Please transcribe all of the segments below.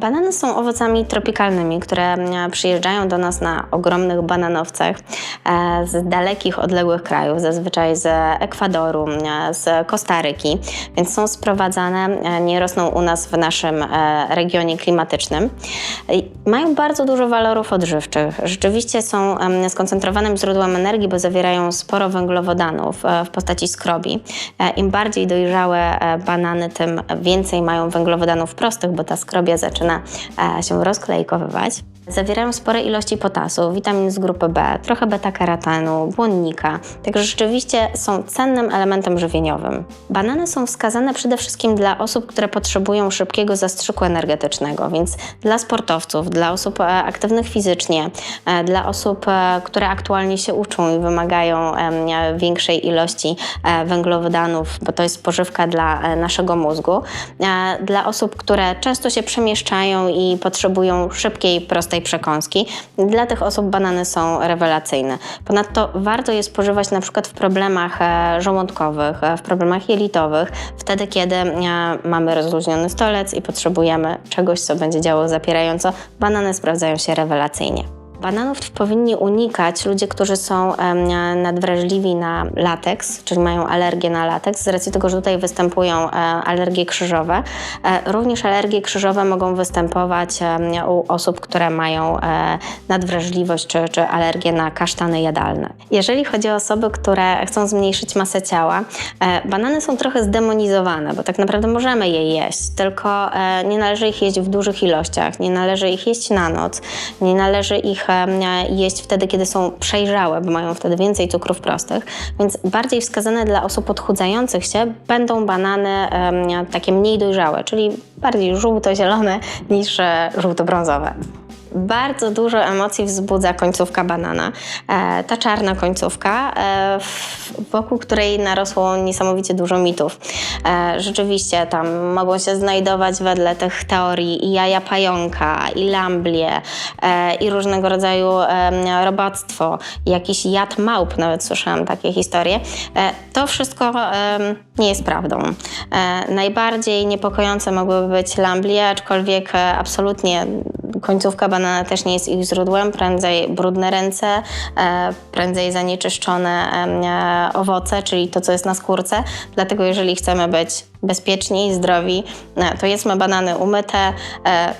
Banany są owocami tropikalnymi, które mm, przyjeżdżają do nas na ogromnych bananowcach e, z dalekich, odległych krajów, zazwyczaj z Ekwadoru, mm, z Kostaryki, więc są sprowadzane, e, nie rosną u nas w naszym e, regionie klimatycznym. Mają bardzo dużo walorów odżywczych. Rzeczywiście są skoncentrowanym źródłem energii, bo zawierają sporo węglowodanów e, w postaci skrobi. E, Im bardziej dojrzałe e, banany, tym więcej mają węglowodanów prostych, bo ta skrobia zaczyna e, się rozklejkowywać. Zawierają spore ilości potasu, witamin z grupy B, trochę beta-karotenu, błonnika, także rzeczywiście są cennym elementem żywieniowym. Banany są wskazane przede wszystkim dla osób, które potrzebują szybkiego zastrzyku energetycznego, więc dla sportowców, dla osób e, aktywnych fizycznie, e, dla osób, które aktualnie się uczą i wymagają większej ilości węglowodanów, bo to jest spożywka dla naszego mózgu, dla osób, które często się przemieszczają i potrzebują szybkiej, prostej przekąski. Dla tych osób banany są rewelacyjne. Ponadto warto je spożywać na przykład w problemach e, żołądkowych, e, w problemach jelitowych, wtedy kiedy e, mamy rozluźniony stolec i potrzebujemy czegoś, co będzie działało zapierająco. Banany sprawdzają się rewelacyjnie. Bananów powinni unikać ludzie, którzy są nadwrażliwi na lateks, czyli mają alergię na lateks, z racji tego, że tutaj występują e, alergie krzyżowe. E, również alergie krzyżowe mogą występować u osób, które mają e, nadwrażliwość czy, czy alergię na kasztany jadalne. Jeżeli chodzi o osoby, które chcą zmniejszyć masę ciała, banany są trochę zdemonizowane, bo tak naprawdę możemy je jeść, tylko nie należy ich jeść w dużych ilościach, nie należy ich jeść na noc, nie należy ich jeść wtedy, kiedy są przejrzałe, bo mają wtedy więcej cukrów prostych, więc bardziej wskazane dla osób odchudzających się będą banany takie mniej dojrzałe, czyli bardziej żółto-zielone niż e, żółto-brązowe. Bardzo dużo emocji wzbudza końcówka banana. E, ta czarna końcówka, e, wokół której narosło niesamowicie dużo mitów. E, rzeczywiście tam mogą się znajdować wedle tych teorii i jaja pająka, i lamblie, i różnego rodzaju robactwo, jakiś jad małp, nawet słyszałam takie historie. To wszystko nie jest prawdą. Najbardziej niepokojące mogłyby być lamblie, aczkolwiek absolutnie końcówka banana też nie jest ich źródłem, prędzej brudne ręce, e, prędzej zanieczyszczone e, owoce, czyli to, co jest na skórce. Dlatego jeżeli chcemy być bezpieczni zdrowi, e, to jedzmy banany umyte.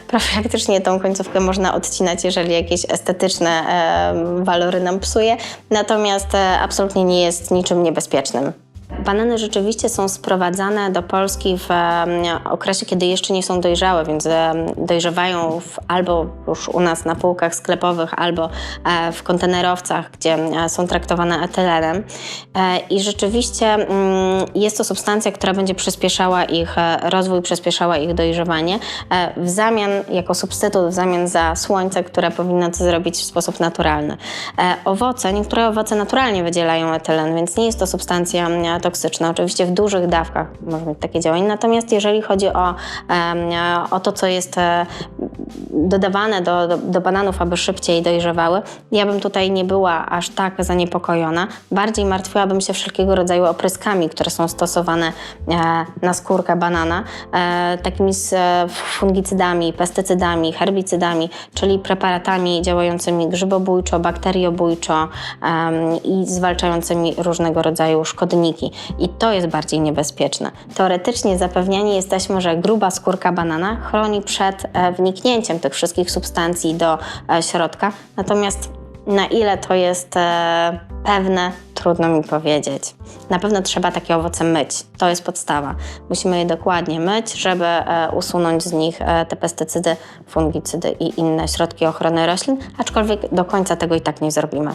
Profilaktycznie tą końcówkę można odcinać, jeżeli jakieś estetyczne walory nam psuje, natomiast absolutnie nie jest niczym niebezpiecznym. Banany rzeczywiście są sprowadzane do Polski w okresie, kiedy jeszcze nie są dojrzałe, więc dojrzewają w, albo już u nas na półkach sklepowych, albo e, w kontenerowcach, gdzie e, są traktowane etylenem. I rzeczywiście mm, jest to substancja, która będzie przyspieszała ich e, rozwój, przyspieszała ich dojrzewanie, w zamian, jako substytut, w zamian za słońce, które powinno to zrobić w sposób naturalny. Owoce, niektóre owoce naturalnie wydzielają etylen, więc nie jest to substancja toksyczna. Oczywiście w dużych dawkach może mieć takie działanie. Natomiast jeżeli chodzi o, o to, co jest e, dodawane do, do, do bananów, aby szybciej dojrzewały, ja bym tutaj nie była aż tak zaniepokojona. Bardziej martwiłabym się wszelkiego rodzaju opryskami, które są stosowane e, na skórkę banana, e, takimi z fungicydami, pestycydami, herbicydami, czyli preparatami działającymi grzybobójczo, bakteriobójczo i zwalczającymi różnego rodzaju szkodniki. I to jest bardziej niebezpieczne. Teoretycznie zapewniani jesteśmy, że gruba skórka banana chroni przed e, wniknięciem tych wszystkich substancji do e, środka, natomiast na ile to jest e, pewne, trudno mi powiedzieć. Na pewno trzeba takie owoce myć. To jest podstawa. Musimy je dokładnie myć, żeby usunąć z nich te pestycydy, fungicydy i inne środki ochrony roślin, aczkolwiek do końca tego i tak nie zrobimy.